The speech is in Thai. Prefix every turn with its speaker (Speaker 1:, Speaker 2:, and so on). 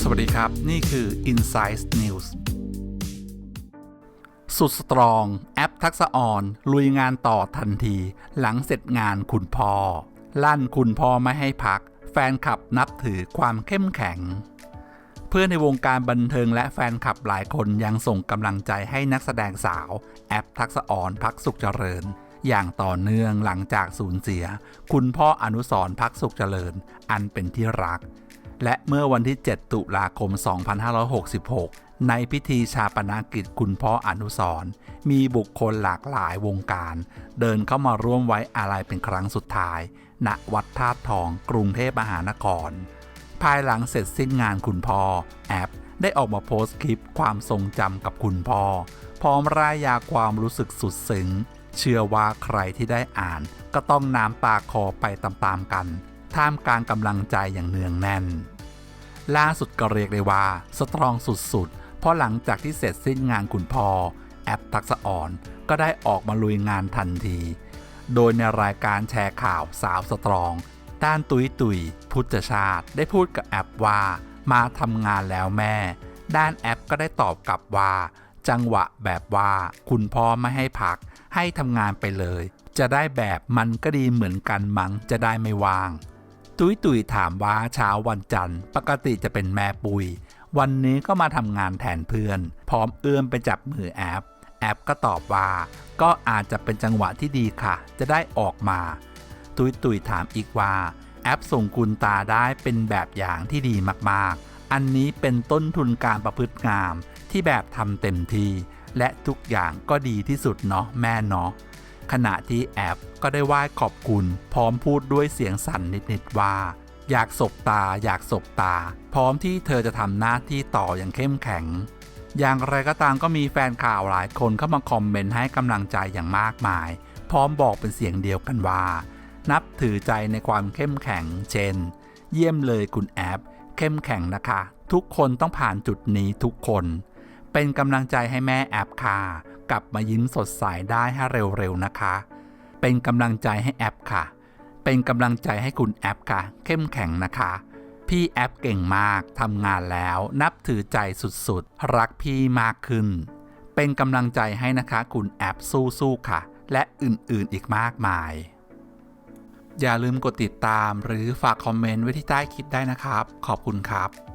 Speaker 1: สวัสดีครับ นี่คือ Insight News สุดสตรอง แอปทักษะอ่อน ลุยงานต่อทันที หลังเสร็จงานคุณพ่อ ลั่นคุณพ่อไม่ให้พัก แฟนคลับนับถือความเข้มแข็ง เพื่อนในวงการบันเทิงและแฟนคลับหลายคนยังส่งกำลังใจให้นักแสดงสาว แอปทักษะอ่อนพักสุขเจริญ อย่างต่อเนื่องหลังจากสูญเสีย คุณพ่ออนุสรพักสุขเจริญ อันเป็นที่รัก และเมื่อวันที่ 7 ตุลาคม 2566 ในพิธีชาปนกิจคุณพ่ออนุสรมีบุคคลหลากหลายวงการ เดินเข้ามาร่วมไว้อาลัยเป็นครั้งสุดท้าย ณวัดธาตุทองกรุงเทพมหานคร ภายหลังเสร็จสิ้นงานคุณพ่อแอปได้ออกมาโพสต์คลิปความทรงจำกับคุณพ่อ พร้อมรายยาความรู้สึกสุดซึ้ง เชื่อว่าใครที่ได้อ่าน ก็ต้องน้ำตาคอไปตามๆกัน ท่ามกลางกำลังใจอย่างเนืองแน่น ล่าสุดก็เรียกได้ว่าสตรองสุดๆ เพราะหลังจากที่เสร็จสิ้นงานคุณพ่อแอปทักษะอ่อนก็ได้ออกมาลุยงานทันที โดยในรายการแชร์ข่าวสาวสตรอง ด้านตุยตุยพุทธชาติได้พูดกับแอปว่า มาทำงานแล้วแม่ ด้านแอปก็ได้ตอบกลับว่า จังหวะแบบว่าคุณพ่อไม่ให้พัก ให้ทำงานไปเลย จะได้แบบมันก็ดีเหมือนกันมั้งจะได้ไม่ว่าง ตุยตุยถามว่าเช้าวันจันทร์ ปกติจะเป็นแม่ปุย วันนี้ก็มาทำงานแทนเพื่อน พร้อมเอื้อมไปจับมือแอปแอปก็ตอบว่า ก็อาจจะเป็นจังหวะที่ดีค่ะ จะได้ออกมา ตุยตุยถามอีกว่า แอปส่งคุณตาได้เป็นแบบอย่างที่ดีมากๆ อันนี้เป็นต้นทุนการประพฤติงามที่แบบทำเต็มที่ และทุกอย่างก็ดีที่สุดเนาะแม่เนาะขณะที่แอปก็ได้ไหว้ขอบคุณ พร้อมพูดด้วยเสียงสั่นนิดๆว่า อยากสบตา อยากสบตา พร้อมที่เธอจะทำหน้าที่ต่ออย่างเข้มแข็ง อย่างไรก็ตามก็มีแฟนข่าวหลายคนเข้ามาคอมเมนต์ให้กำลังใจอย่างมากมาย พร้อมบอกเป็นเสียงเดียวกันว่า นับถือใจในความเข้มแข็ง เช่น เยี่ยมเลยคุณแอปเข้มแข็งนะคะ ทุกคนต้องผ่านจุดนี้ทุกคน เป็นกำลังใจให้แม่แอปค่ะ กลับมายิ้มสดใสได้ให้เร็วๆนะคะ เป็นกำลังใจให้แอปค่ะ เป็นกำลังใจให้คุณแอปค่ะ เข้มแข็งนะคะ พี่แอปเก่งมากทำงานแล้ว นับถือใจสุดๆ รักพี่มากขึ้น เป็นกำลังใจให้นะคะคุณแอปสู้ๆค่ะ และอื่นๆอีกมากมาย อย่าลืมกดติดตามหรือฝากคอมเมนต์ไว้ที่ใต้คลิปได้นะครับ ขอบคุณครับ